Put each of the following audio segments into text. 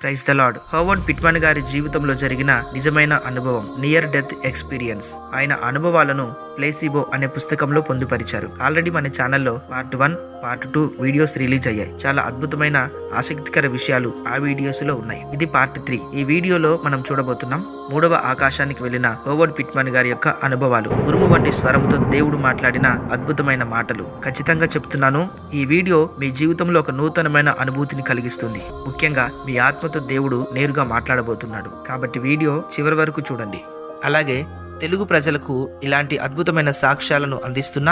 Praise the lord Howard Pittman గారి జీవితంలో జరిగిన నిజమైన అనుభవం నియర్ డెత్ ఎక్స్పీరియన్స్ ఆయన అనుభవాలను ప్లేసిబో అనే పుస్తకంలో పొందుపరిచారు. ఆల్రెడీ మన ఛానల్లో part one part two videos release అయ్యాయి. చాలా అద్భుతమైన ఆసక్తికర విషయాలు ఆ వీడియోస్లో ఉన్నాయి. ఇది పార్ట్ త్రీ ఈ వీడియోలో మనం చూడబోతున్నాం మూడవ ఆకాశానికి వెళ్ళిన హోవర్డ్ పిట్మన్ గారి యొక్క అనుభవాలు. ఉరుము వంటి స్వరంతో దేవుడు మాట్లాడిన అద్భుతమైన మాటలు. ఖచ్చితంగా చెప్తున్నాను ఈ వీడియో మీ జీవితంలో ఒక నూతనమైన అనుభూతిని కలిగిస్తుంది. ముఖ్యంగా మీ ఆత్మతో దేవుడు నేరుగా మాట్లాడబోతున్నాడు. కాబట్టి వీడియో చివరి వరకు చూడండి. అలాగే తెలుగు ప్రజలకు ఇలాంటి అద్భుతమైన సాక్ష్యాలను అందిస్తున్న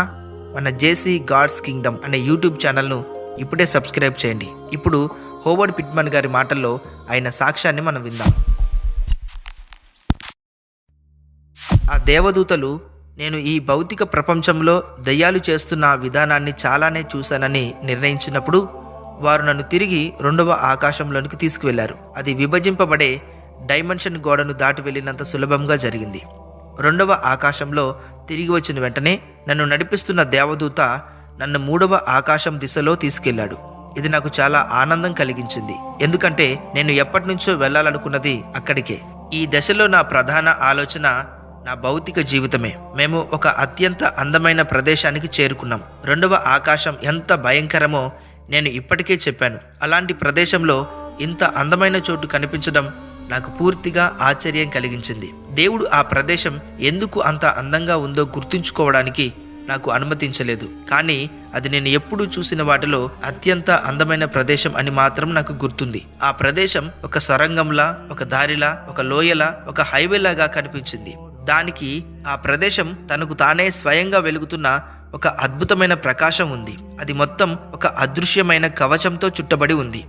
మన జేసీ గాడ్స్ కింగ్డమ్ అనే యూట్యూబ్ ఛానల్ను ఇప్పుడే సబ్స్క్రైబ్ చేయండి. ఇప్పుడు హోవర్డ్ పిట్మన్ గారి మాటల్లో ఆయన సాక్ష్యాన్ని మనం విందాం. ఆ దేవదూతలు నేను ఈ భౌతిక ప్రపంచంలో దయ్యాలు చేస్తున్న విధానాన్ని చాలానే చూశానని నిర్ణయించినప్పుడు వారు నన్ను తిరిగి రెండవ ఆకాశంలోనికి తీసుకువెళ్ళారు. అది విభజింపబడే డైమెన్షన్ గోడను దాటి వెళ్ళినంత సులభంగా జరిగింది. రెండవ ఆకాశంలో తిరిగి వచ్చిన వెంటనే నన్ను నడిపిస్తున్న దేవదూత నన్ను మూడవ ఆకాశం దిశలో తీసుకెళ్ళాడు ఇది నాకు చాలా ఆనందం కలిగించింది. ఎందుకంటే నేను ఎప్పటి నుంచో వెళ్ళాలనుకున్నది అక్కడికే. ఈ దశలో నా ప్రధాన ఆలోచన నా భౌతిక జీవితమే. మేము ఒక అత్యంత అందమైన ప్రదేశానికి చేరుకున్నాం. రెండవ ఆకాశం ఎంత భయంకరమో నేను ఇప్పటికే చెప్పాను. అలాంటి ప్రదేశంలో ఇంత అందమైన చోటు కనిపించడం నాకు పూర్తిగా ఆశ్చర్యం కలిగించింది. దేవుడు ఆ ప్రదేశం ఎందుకు అంత అందంగా ఉందో గుర్తుంచుకోవడానికి నాకు అనుమతించలేదు. కానీ అది నేను ఎప్పుడూ చూసిన వాటిలో అత్యంత అందమైన ప్రదేశం అని మాత్రం నాకు గుర్తుంది. ఆ ప్రదేశం ఒక సొరంగంలా ఒక దారిలా ఒక లోయలా ఒక హైవేలాగా కనిపించింది. దానికి ఆ ప్రదేశం తనకు తానే స్వయంగా వెలుగుతున్న ఒక అద్భుతమైన ప్రకాశం ఉంది. అది మొత్తం ఒక అదృశ్యమైన కవచంతో చుట్టబడి ఉంది.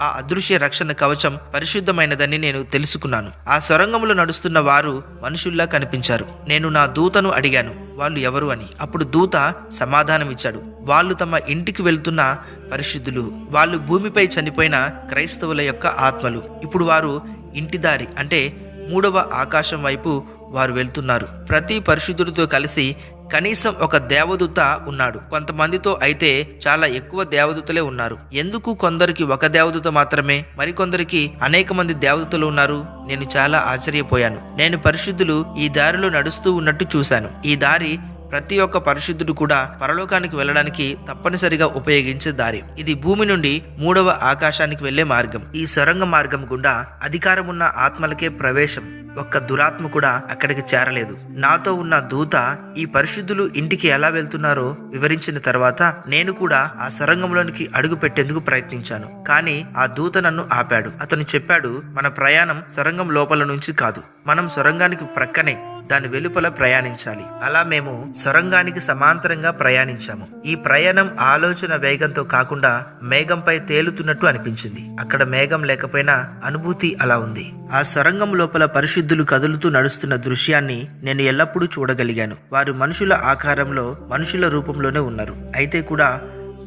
ఆ అదృశ్య రక్షణ కవచం పరిశుద్ధమైనదని నేను తెలుసుకున్నాను. ఆ సొరంగంలో నడుస్తున్న వారు మనుషుల్లా కనిపించారు. నేను నా దూతను అడిగాను వాళ్ళు ఎవరు? అని. అప్పుడు దూత సమాధానమిచ్చాడు వాళ్ళు తమ ఇంటికి వెళ్తున్న పరిశుద్ధులు. వాళ్ళు భూమిపై చనిపోయిన క్రైస్తవుల యొక్క ఆత్మలు. ఇప్పుడు వారు ఇంటిదారి అంటే మూడవ ఆకాశం వైపు వారు వెళ్తున్నారు. ప్రతి పరిశుద్ధుడితో కలిసి కనీసం ఒక దేవదూత ఉన్నాడు. కొంతమందితో అయితే చాలా ఎక్కువ దేవదూతలే ఉన్నారు. ఎందుకు కొందరికి ఒక దేవదూత మాత్రమే? మరికొందరికి అనేక మంది దేవదూతలు ఉన్నారు. నేను చాలా ఆశ్చర్యపోయాను. నేను పరిశుద్ధులు ఈ దారిలో నడుస్తూ ఉన్నట్టు చూశాను. ఈ దారి ప్రతి ఒక్క పరిశుద్ధుడు కూడా పరలోకానికి వెళ్ళడానికి తప్పనిసరిగా ఉపయోగించే దారి. ఇది భూమి నుండి మూడవ ఆకాశానికి వెళ్ళే మార్గం. ఈ సొరంగ మార్గం గుండా అధికారం ఉన్న ఆత్మలకే ప్రవేశం. ఒక్క దురాత్మ కూడా అక్కడికి చేరలేదు. నాతో ఉన్న దూత ఈ పరిశుద్ధులు ఇంటికి ఎలా వెళ్తున్నారో వివరించిన తర్వాత నేను కూడా ఆ సొరంగంలోనికి అడుగు పెట్టేందుకు ప్రయత్నించాను. కానీ ఆ దూత నన్ను ఆపాడు. అతను చెప్పాడు మన ప్రయాణం సొరంగం లోపల నుంచి కాదు. మనం సొరంగానికి ప్రక్కనే దాని వెలుపల ప్రయాణించాలి. అలా మేము సొరంగానికి సమాంతరంగా ప్రయాణించాము. ఈ ప్రయాణం ఆలోచన వేగంతో కాకుండా మేఘంపై తేలుతున్నట్టు అనిపించింది. అక్కడ మేఘం లేకపోయినా అనుభూతి అలా ఉంది. ఆ సొరంగం లోపల పరిశుద్ధులు కదులుతూ నడుస్తున్న దృశ్యాన్ని నేను ఎల్లప్పుడూ చూడగలిగాను. వారు మనుషుల ఆకారంలో మనుషుల రూపంలోనే ఉన్నారు. అయితే కూడా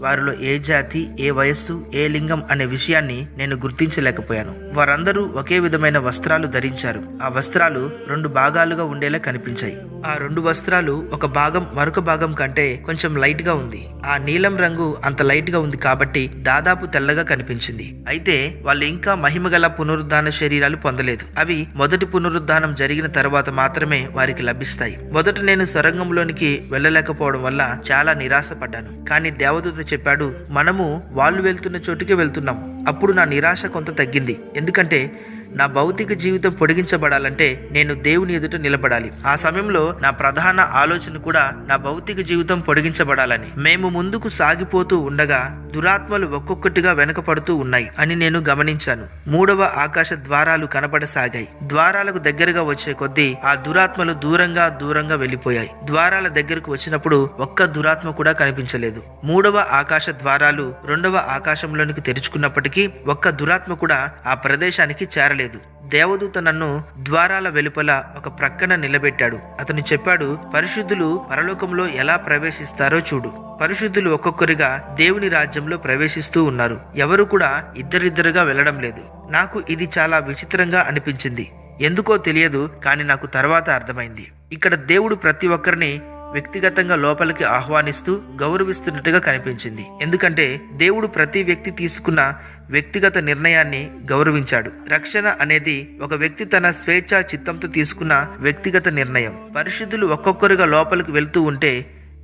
వారిలో ఏ జాతి ఏ వయస్సు ఏ లింగం అనే విషయాన్ని నేను గుర్తించలేకపోయాను. వారందరూ ఒకే విధమైన వస్త్రాలు ధరించారు. ఆ వస్త్రాలు రెండు భాగాలుగా ఉండేలా కనిపించాయి. ఆ రెండు వస్త్రాలు ఒక భాగం మరొక భాగం కంటే కొంచెం లైట్గా ఉంది. ఆ నీలం రంగు అంత లైట్గా ఉంది కాబట్టి దాదాపు తెల్లగా కనిపించింది. అయితే వాళ్ళు ఇంకా మహిమగల పునరుద్ధాన శరీరాలు పొందలేదు. అవి మొదటి పునరుద్ధానం జరిగిన తర్వాత మాత్రమే వారికి లభిస్తాయి. మొదట నేను సొరంగంలోనికి వెళ్ళలేకపోవడం వల్ల చాలా నిరాశపడ్డాను. కానీ దేవదూత చెప్పాడు మనము వాళ్ళు వెళ్తున్న చోటుకి వెళ్తున్నాం. అప్పుడు నా నిరాశ కొంత తగ్గింది. ఎందుకంటే నా భౌతిక జీవితం పొడిగించబడాలంటే నేను దేవుని ఎదుట నిలబడాలి. ఆ సమయంలో నా ప్రధాన ఆలోచన కూడా నా భౌతిక జీవితం పొడిగించబడాలని. మేము ముందుకు సాగిపోతూ ఉండగా దురాత్మలు ఒక్కొక్కటిగా వెనకపడుతూ ఉన్నాయి అని నేను గమనించాను. మూడవ ఆకాశ ద్వారాలు కనపడసాగాయి. ద్వారాలకు దగ్గరగా వచ్చే కొద్దీ ఆ దురాత్మలు దూరంగా దూరంగా వెళ్ళిపోయాయి. ద్వారాల దగ్గరకు వచ్చినప్పుడు ఒక్క దురాత్మ కూడా కనిపించలేదు. మూడవ ఆకాశ ద్వారాలు రెండవ ఆకాశంలోనికి తెరుచుకున్నప్పటికీ ఒక్క దురాత్మ కూడా ఆ ప్రదేశానికి చేరలేదు. దేవదూత నన్ను ద్వారాల వెలుపల ఒక ప్రక్కన నిలబెట్టాడు. అతను చెప్పాడు పరిశుద్ధులు పరలోకంలో ఎలా ప్రవేశిస్తారో చూడు. పరిశుద్ధులు ఒక్కొక్కరిగా దేవుని రాజ్యంలో ప్రవేశిస్తూ ఉన్నారు. ఎవరు కూడా ఇద్దరిద్దరుగా వెళ్ళడం లేదు. నాకు ఇది చాలా విచిత్రంగా అనిపించింది. ఎందుకో తెలియదు కానీ నాకు తర్వాత అర్థమైంది. ఇక్కడ దేవుడు ప్రతి ఒక్కరిని వ్యక్తిగతంగా లోపలికి ఆహ్వానిస్తూ గౌరవిస్తున్నట్టుగా కనిపించింది. ఎందుకంటే దేవుడు ప్రతి వ్యక్తి తీసుకున్న వ్యక్తిగత నిర్ణయాన్ని గౌరవించాడు. రక్షణ అనేది ఒక వ్యక్తి తన స్వేచ్ఛ చిత్తంతో తీసుకున్న వ్యక్తిగత నిర్ణయం. పరిశుద్ధులు ఒక్కొక్కరుగా లోపలికి వెళ్తూ ఉంటే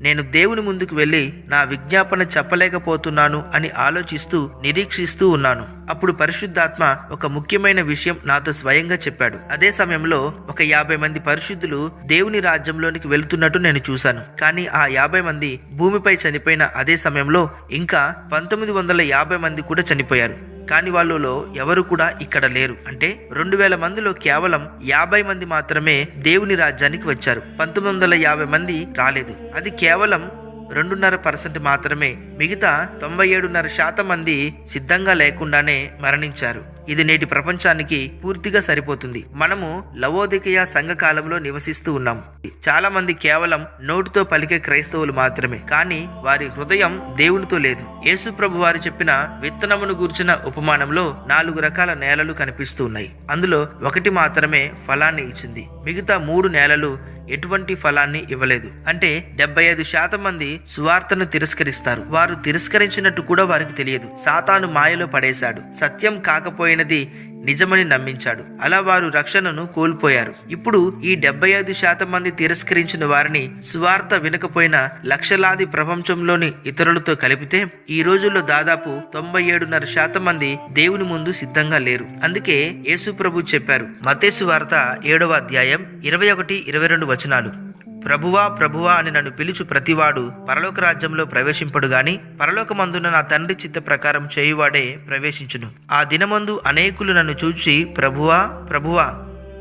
నేను దేవుని ముందుకు వెళ్ళి నా విజ్ఞాపన చెప్పలేకపోతున్నాను అని ఆలోచిస్తూ నిరీక్షిస్తూ ఉన్నాను. అప్పుడు పరిశుద్ధాత్మ ఒక ముఖ్యమైన విషయం నాతో స్వయంగా చెప్పాడు. అదే సమయంలో ఒక యాభై మంది పరిశుద్ధులు దేవుని రాజ్యంలోనికి వెళుతున్నట్టు నేను చూశాను. కానీ ఆ యాభై మంది భూమిపై చనిపోయిన అదే సమయంలో ఇంకా పంతొమ్మిది వందల యాభై మంది కూడా చనిపోయారు. కానీ వాళ్ళలో ఎవరు కూడా ఇక్కడ లేరు. అంటే రెండు వేల మందిలో కేవలం యాభై మంది మాత్రమే దేవుని రాజ్యానికి వచ్చారు. పంతొమ్మిది వందల యాభై మంది రాలేదు. అది కేవలం రెండున్నర పర్సెంట్ మాత్రమే మిగతా తొంభై ఏడున్నర శాతం మంది సిద్ధంగా లేకుండానే మరణించారు. ఇది నేటి ప్రపంచానికి పూర్తిగా సరిపోతుంది. మనము లవోదికయ సంఘ కాలంలో నివసిస్తూ ఉన్నాం. చాలా మంది కేవలం నోటితో పలికే క్రైస్తవులు మాత్రమే. కానీ వారి హృదయం దేవునితో లేదు. యేసు ప్రభు వారు చెప్పిన విత్తనమును గూర్చిన ఉపమానంలో నాలుగు రకాల నేలలు కనిపిస్తూ ఉన్నాయి. అందులో ఒకటి మాత్రమే ఫలాన్ని ఇచ్చింది. మిగతా మూడు నేలలు ఎటువంటి ఫలాన్ని ఇవ్వలేదు. అంటే డెబ్బై ఐదు శాతం మంది సువార్తను తిరస్కరిస్తారు. వారు తిరస్కరించినట్టు కూడా వారికి తెలియదు. సాతాను మాయలో పడేశాడు. సత్యం కాకపోయినది నిజమని నమ్మించాడు. అలా వారు రక్షణను కోల్పోయారు. ఇప్పుడు ఈ డెబ్బై ఐదు శాతం మంది తిరస్కరించిన వారిని సువార్త వినకపోయిన లక్షలాది ప్రపంచంలోని ఇతరులతో కలిపితే ఈ రోజుల్లో దాదాపు తొంభై ఏడున్నర శాతం మంది దేవుని ముందు సిద్ధంగా లేరు. అందుకే యేసు ప్రభు చెప్పారు. మతేసు వార్త ఏడవ అధ్యాయం ఇరవై ఒకటి ఇరవై రెండు వచనాలు. ప్రభువా ప్రభువా అని నన్ను పిలుచు ప్రతివాడు పరలోక రాజ్యంలో ప్రవేశింపడు గాని పరలోకమందున నా తండ్రి చిత్త ప్రకారం చేయువాడే ప్రవేశించును. ఆ దినమందు అనేకులు నన్ను చూచి ప్రభువా ప్రభువా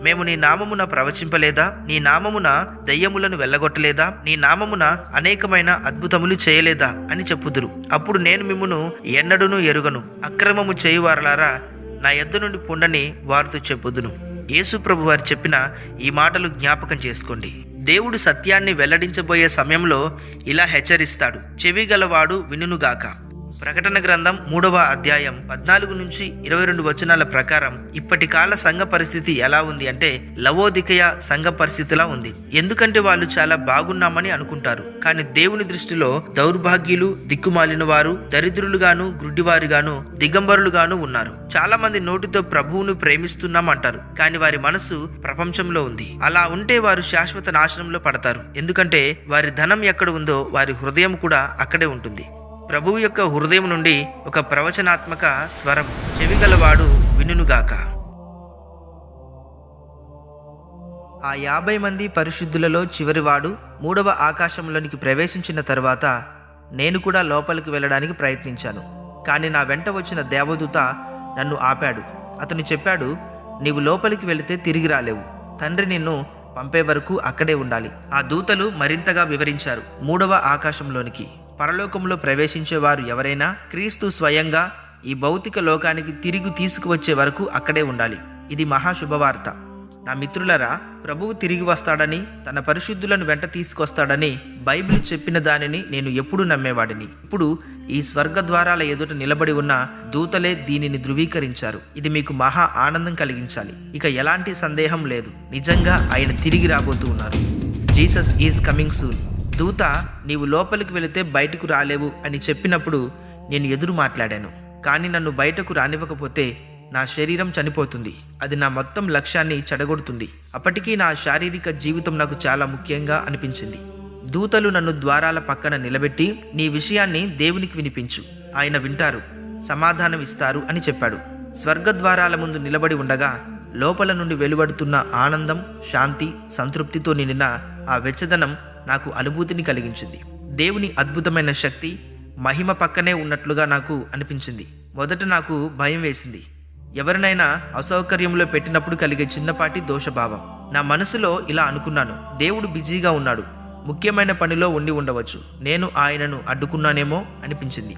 మేము నీ నామమున ప్రవచింపలేదా? నీ నామమున దయ్యములను వెళ్ళగొట్టలేదా? నీ నామమున అనేకమైన అద్భుతములు చేయలేదా? అని చెప్పుదురు. అప్పుడు నేను మిమ్మును ఎన్నడూను ఎరుగను. అక్రమము చేయువారలారా నా ఎద్దు నుండి పుండని వారితో చెప్పుదును. యేసు ప్రభు వారు చెప్పిన ఈ మాటలు జ్ఞాపకం చేసుకోండి. దేవుడు సత్యాన్ని వెల్లడించబోయే సమయంలో ఇలా హెచ్చరిస్తాడు. చెవిగలవాడు వినుగాక ప్రకటన గ్రంథం మూడవ అధ్యాయం పద్నాలుగు నుంచి ఇరవై రెండు వచనాల ప్రకారం ఇప్పటి కాల సంఘ పరిస్థితి ఎలా ఉంది అంటే లవోదికయ సంఘ పరిస్థితిలా ఉంది. ఎందుకంటే వాళ్ళు చాలా బాగున్నామని అనుకుంటారు. కానీ దేవుని దృష్టిలో దౌర్భాగ్యులు దిక్కుమాలిన వారు దరిద్రులుగాను గ్రుడ్డివారుగాను దిగంబరులుగాను ఉన్నారు. చాలా మంది నోటితో ప్రభువును ప్రేమిస్తున్నాం అంటారు కానీ వారి మనస్సు ప్రపంచంలో ఉంది. అలా ఉంటే వారు శాశ్వత నాశనంలో పడతారు. ఎందుకంటే వారి ధనం ఎక్కడ ఉందో వారి హృదయం కూడా అక్కడే ఉంటుంది. ప్రభువు యొక్క హృదయం నుండి ఒక ప్రవచనాత్మక స్వరం చెవిగలవాడు వినుగాక ఆ యాభై మంది పరిశుద్ధులలో చివరివాడు మూడవ ఆకాశంలోనికి ప్రవేశించిన తర్వాత నేను కూడా లోపలికి వెళ్ళడానికి ప్రయత్నించాను. కానీ నా వెంట వచ్చిన దేవదూత నన్ను ఆపాడు. అతను చెప్పాడు నీవు లోపలికి వెళితే తిరిగి రాలేవు. తండ్రి నిన్ను పంపే వరకు అక్కడే ఉండాలి. ఆ దూతలు మరింతగా వివరించారు మూడవ ఆకాశంలోనికి. పరలోకంలో ప్రవేశించేవారు ఎవరైనా క్రీస్తు స్వయంగా ఈ భౌతిక లోకానికి తిరిగి తీసుకువచ్చే వరకు అక్కడే ఉండాలి. ఇది మహాశుభవార్త నా మిత్రులరా ప్రభువు తిరిగి వస్తాడని తన పరిశుద్ధులను వెంట తీసుకొస్తాడని బైబిల్ చెప్పిన దానిని నేను ఎప్పుడు నమ్మేవాడిని. ఇప్పుడు ఈ స్వర్గ ద్వారాల ఎదుట నిలబడి ఉన్న దూతలే దీనిని ధృవీకరించారు. ఇది మీకు మహా ఆనందం కలిగించాలి. ఇక ఎలాంటి సందేహం లేదు. నిజంగా ఆయన తిరిగి రాబోతూ ఉన్నారు. Jesus is coming soon. దూత నీవు లోపలికి వెళితే బయటకు రాలేవు అని చెప్పినప్పుడు నేను ఎదురు మాట్లాడాను. కానీ నన్ను బయటకు రానివ్వకపోతే నా శరీరం చనిపోతుంది. అది నా మొత్తం లక్ష్యాన్ని చెడగొడుతుంది. అప్పటికీ నా శారీరక జీవితం నాకు చాలా ముఖ్యంగా అనిపించింది. దూతలు నన్ను ద్వారాల పక్కన నిలబెట్టి నీ విషయాన్ని దేవునికి వినిపించు. ఆయన వింటారు సమాధానం ఇస్తారు అని చెప్పాడు. స్వర్గద్వారాల ముందు నిలబడి ఉండగా లోపల నుండి వెలువడుతున్న ఆనందం శాంతి సంతృప్తితో నిండిన ఆ వెచ్చదనం నాకు అనుభూతిని కలిగించింది. దేవుని అద్భుతమైన శక్తి మహిమ పక్కనే ఉన్నట్లుగా నాకు అనిపించింది. మొదట నాకు భయం వేసింది. ఎవరినైనా అసౌకర్యంలో పెట్టినప్పుడు కలిగే చిన్నపాటి దోషభావం. నా మనసులో ఇలా అనుకున్నాను దేవుడు బిజీగా ఉన్నాడు. ముఖ్యమైన పనిలో ఉండి ఉండవచ్చు. నేను ఆయనను అడ్డుకున్నానేమో అనిపించింది.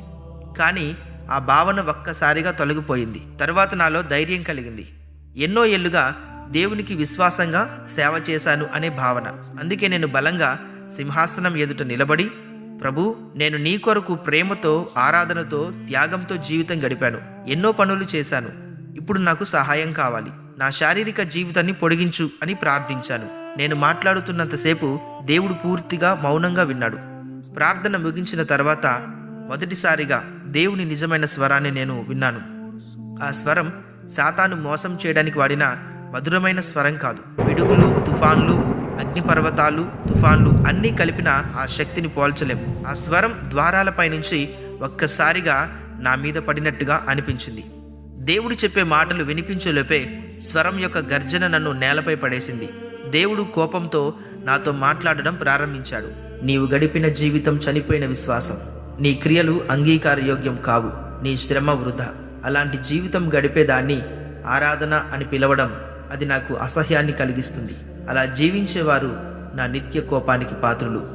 కానీ ఆ భావన ఒక్కసారిగా తొలగిపోయింది. తర్వాత నాలో ధైర్యం కలిగింది. ఎన్నో ఏళ్ళుగా దేవునికి విశ్వాసంగా సేవ చేశాను అనే భావన. అందుకే నేను బలంగా సింహాసనం ఎదుట నిలబడి ప్రభు నేను నీ కొరకు ప్రేమతో ఆరాధనతో త్యాగంతో జీవితం గడిపాను. ఎన్నో పనులు చేశాను. ఇప్పుడు నాకు సహాయం కావాలి. నా శారీరక జీవితాన్ని పొడిగించు అని ప్రార్థించాను. నేను మాట్లాడుతున్నంతసేపు దేవుడు పూర్తిగా మౌనంగా విన్నాడు. ప్రార్థన ముగించిన తర్వాత మొదటిసారిగా దేవుని నిజమైన స్వరాన్ని నేను విన్నాను. ఆ స్వరం సాతాను మోసం చేయడానికి వాడిన మధురమైన స్వరం కాదు. పిడుగులు తుఫాన్లు అగ్నిపర్వతాలు తుఫాన్లు అన్నీ కలిపిన ఆ శక్తిని పోల్చలేం. ఆ స్వరం ద్వారాలపై నుంచి ఒక్కసారిగా నా మీద పడినట్టుగా అనిపించింది. దేవుడు చెప్పే మాటలు వినిపించేలోపే స్వరం యొక్క గర్జన నన్ను నేలపై పడేసింది. దేవుడు కోపంతో నాతో మాట్లాడడం ప్రారంభించాడు. నీవు గడిపిన జీవితం చనిపోయిన విశ్వాసం. నీ క్రియలు అంగీకారయోగ్యం కావు. నీ శ్రమ వృధా. అలాంటి జీవితం గడిపేదాన్ని ఆరాధన అని పిలవడం అది నాకు అసహ్యాన్ని కలిగిస్తుంది. అలా జీవించేవారు నా నిత్య కోపానికి పాత్రులు.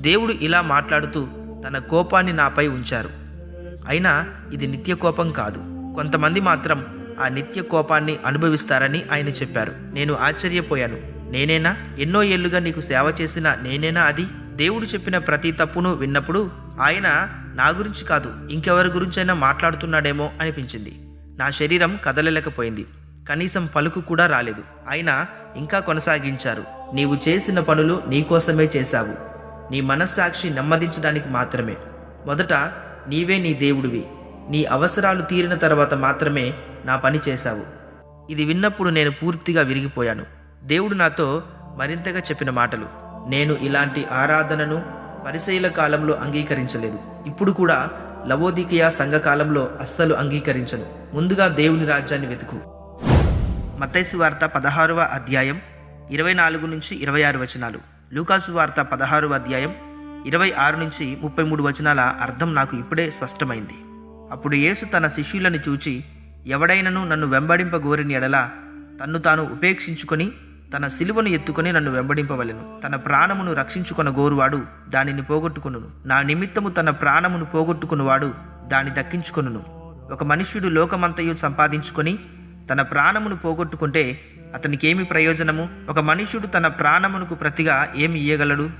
దేవుడు ఇలా మాట్లాడుతూ తన కోపాన్ని నాపై ఉంచారు. అయినా ఇది నిత్య కోపం కాదు. కొంతమంది మాత్రం ఆ నిత్య కోపాన్ని అనుభవిస్తారని ఆయన చెప్పారు. నేను ఆశ్చర్యపోయాను. నేనేనా? ఎన్నో ఏళ్ళుగా నీకు సేవ చేసిన నేనేనా అది? దేవుడు చెప్పిన ప్రతి తప్పును విన్నప్పుడు ఆయన నా గురించి కాదు ఇంకెవరి గురించైనా మాట్లాడుతున్నాడేమో అనిపించింది. నా శరీరం కదలలేకపోయింది. కనీసం పలుకు కూడా రాలేదు. అయినా ఇంకా కొనసాగించారు. నీవు చేసిన పనులు నీకోసమే చేశావు. నీ మనస్సాక్షి నెమ్మదించడానికి మాత్రమే. మొదట నీవే నీ దేవుడివి. నీ అవసరాలు తీరిన తర్వాత మాత్రమే నా పని చేశావు. ఇది విన్నప్పుడు నేను పూర్తిగా విరిగిపోయాను. దేవుడు నాతో మరింతగా చెప్పిన మాటలు. నేను ఇలాంటి ఆరాధనను పరిశైల కాలంలో అంగీకరించలేదు. ఇప్పుడు కూడా లవోదికియా సంఘకాలంలో అస్సలు అంగీకరించను. ముందుగా దేవుని రాజ్యాన్ని వెతుకు. మత్తైసు వార్త పదహారవ అధ్యాయం ఇరవై నాలుగు నుంచి ఇరవై ఆరు వచనాలు. లూకాసు వార్త పదహారవ అధ్యాయం ఇరవై ఆరు నుంచి ముప్పై మూడు వచనాల అర్థం నాకు ఇప్పుడే స్పష్టమైంది. అప్పుడు యేసు తన శిష్యులను చూచి ఎవడైనను నన్ను వెంబడింపగోరిని ఎడల తన్ను తాను ఉపేక్షించుకొని తన సిలువను ఎత్తుకొని నన్ను వెంబడింపవలెను. తన ప్రాణమును రక్షించుకొన గోరువాడు దానిని పోగొట్టుకును నా నిమిత్తము తన ప్రాణమును పోగొట్టుకునివాడు దాన్ని దక్కించుకొనును. ఒక మనుష్యుడు లోకమంతయు సంపాదించుకొని తన ప్రాణమును పోగొట్టుకుంటే అతనికేమి ప్రయోజనము? ఒక మనుష్యుడు తన ప్రాణమునకు ప్రతిగా ఏమి ఇయ్యగలడు?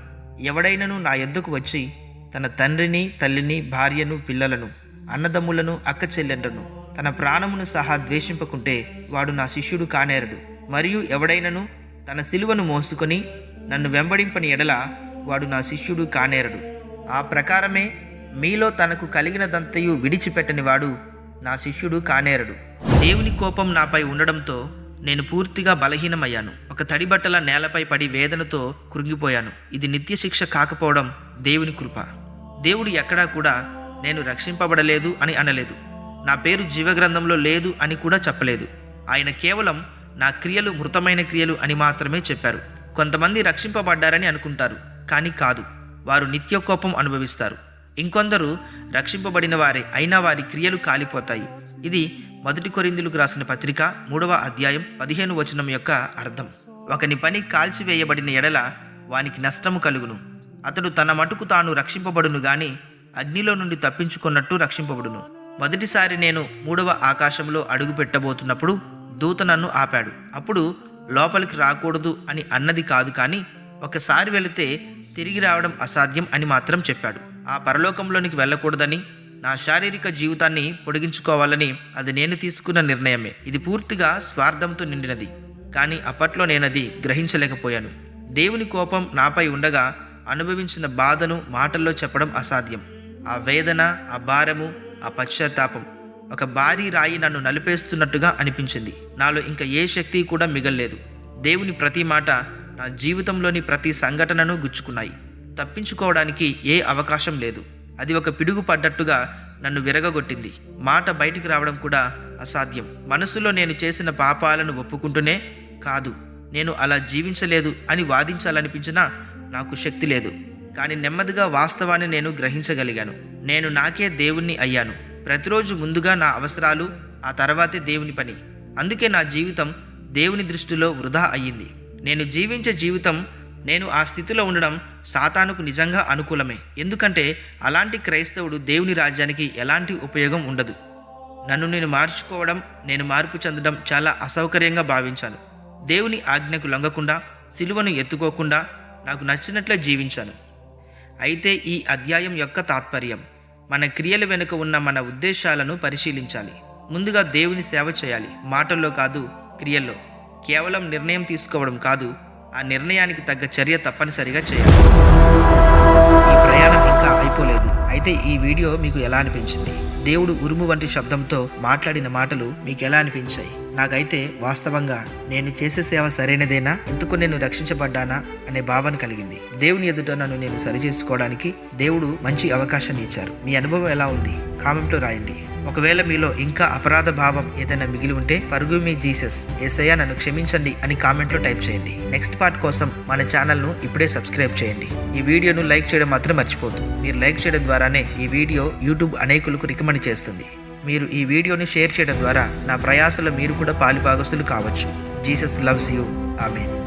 ఎవడైనను నా ఎద్దుకు వచ్చి తన తండ్రిని తల్లిని భార్యను పిల్లలను అన్నదమ్ములను అక్క చెల్లెండ్రను తన ప్రాణమును సహా ద్వేషింపకుంటే వాడు నా శిష్యుడు కానేరడు. మరియు ఎవడైనను తన సిలువను మోసుకొని నన్ను వెంబడింపని ఎడల వాడు నా శిష్యుడు కానేరడు. ఆ ప్రకారమే మీలో తనకు కలిగినదంతయు విడిచిపెట్టని వాడు నా శిష్యుడు కానేరడు. దేవుని కోపం నాపై ఉండడంతో నేను పూర్తిగా బలహీనమయ్యాను. ఒక తడిబట్టల నేలపై పడి వేదనతో కృంగిపోయాను. ఇది నిత్య శిక్ష కాకపోవడం దేవుని కృప. దేవుడు ఎక్కడా కూడా నేను రక్షింపబడలేదు అని అనలేదు. నా పేరు జీవగ్రంథంలో లేదు అని కూడా చెప్పలేదు. ఆయన కేవలం నా క్రియలు మృతమైన క్రియలు అని మాత్రమే చెప్పారు. కొంతమంది రక్షింపబడ్డారని అనుకుంటారు కానీ కాదు. వారు నిత్య కోపం అనుభవిస్తారు. ఇంకొందరు రక్షింపబడిన వారే అయినా వారి క్రియలు కాలిపోతాయి. ఇది మొదటి కొరిందులకు రాసిన పత్రిక మూడవ అధ్యాయం పదిహేను వచనం యొక్క అర్థం. ఒకని పని కాల్చివేయబడిన ఎడల వానికి నష్టము కలుగును. అతడు తన మటుకు తాను రక్షింపబడును గాని అగ్నిలో నుండి తప్పించుకున్నట్టు రక్షింపబడును. మొదటిసారి నేను మూడవ ఆకాశంలో అడుగు పెట్టబోతున్నప్పుడు దూత నన్ను ఆపాడు. అప్పుడు లోపలికి రాకూడదు అని అన్నది కాదు కానీ ఒకసారి వెళితే తిరిగి రావడం అసాధ్యం అని మాత్రం చెప్పాడు. ఆ పరలోకంలోనికి వెళ్ళకూడదని నా శారీరక జీవితాన్ని పొడిగించుకోవాలని అది నేను తీసుకున్న నిర్ణయమే. ఇది పూర్తిగా స్వార్థంతో నిండినది. కానీ అప్పట్లో నేనది గ్రహించలేకపోయాను. దేవుని కోపం నాపై ఉండగా అనుభవించిన బాధను మాటల్లో చెప్పడం అసాధ్యం. ఆ వేదన ఆ భారము ఆ పశ్చాత్తాపం ఒక భారీ రాయి నన్ను నలిపేస్తున్నట్టుగా అనిపించింది. నాలో ఇంకా ఏ శక్తి కూడా మిగల్లేదు. దేవుని ప్రతి మాట నా జీవితంలోని ప్రతి సంఘటనను గుచ్చుకున్నాయి. తప్పించుకోవడానికి ఏ అవకాశం లేదు. అది ఒక పిడుగు పడ్డట్టుగా నన్ను విరగగొట్టింది. మాట బయటికి రావడం కూడా అసాధ్యం. మనసులో నేను చేసిన పాపాలను ఒప్పుకుంటూనే కాదు నేను అలా జీవించలేదు అని వాదించాలనిపించినా నాకు శక్తి లేదు. కానీ నెమ్మదిగా వాస్తవాన్ని నేను గ్రహించగలిగాను. నేను నాకే దేవుణ్ణి అయ్యాను. ప్రతిరోజు ముందుగా నా అవసరాలు ఆ తర్వాతే దేవుని పని. అందుకే నా జీవితం దేవుని దృష్టిలో వృధా అయ్యింది. నేను జీవించే జీవితం నేను ఆ స్థితిలో ఉండడం సాతానుకు నిజంగా అనుకూలమే. ఎందుకంటే అలాంటి క్రైస్తవుడు దేవుని రాజ్యానికి ఎలాంటి ఉపయోగం ఉండదు. నన్ను నేను మార్చుకోవడం నేను మార్పు చెందడం చాలా అసౌకర్యంగా భావించాను. దేవుని ఆజ్ఞకు లొంగకుండా సిలువను ఎత్తుకోకుండా నాకు నచ్చినట్లే జీవించాను. అయితే ఈ అధ్యాయం యొక్క తాత్పర్యం మన క్రియల వెనుక ఉన్న మన ఉద్దేశాలను పరిశీలించాలి. ముందుగా దేవుని సేవ చేయాలి. మాటల్లో కాదు క్రియల్లో. కేవలం నిర్ణయం తీసుకోవడం కాదు ఆ నిర్ణయానికి తగ్గ చర్య తప్పనిసరిగా చేయాలి. ఈ ప్రయాణం ఇంకా అయిపోలేదు. అయితే ఈ వీడియో మీకు ఎలా అనిపించింది? దేవుడు ఉరుము వంటి శబ్దంతో మాట్లాడిన మాటలు మీకు ఎలా అనిపించాయి? నాకైతే వాస్తవంగా నేను చేసే సేవ సరైనదేనా? ఎందుకు నేను రక్షించబడ్డానా? అనే భావన కలిగింది. దేవుని ఎదుట నన్ను నేను సరిచేసుకోవడానికి దేవుడు మంచి అవకాశాన్ని ఇచ్చారు. మీ అనుభవం ఎలా ఉంది? కామెంట్లో రాయండి. ఒకవేళ మీలో ఇంకా అపరాధ భావం ఏదైనా మిగిలి ఉంటే పరుగు మీ జీసస్ ఏసయ్య నన్ను క్షమించండి అని కామెంట్లో టైప్ చేయండి. నెక్స్ట్ పార్ట్ కోసం మన ఛానల్ను ఇప్పుడే సబ్స్క్రైబ్ చేయండి. ఈ వీడియోను లైక్ చేయడం మాత్రం మర్చిపోద్దు మీరు లైక్ చేయడం ద్వారానే ఈ వీడియో యూట్యూబ్ అనేకులకు రికమెండ్ చేస్తుంది. మీరు ఈ వీడియోని షేర్ చేయడం ద్వారా నా ప్రయాసలో మీరు కూడా పాలిభాగస్తులు కావచ్చు. Jesus loves you. ఆమెన్.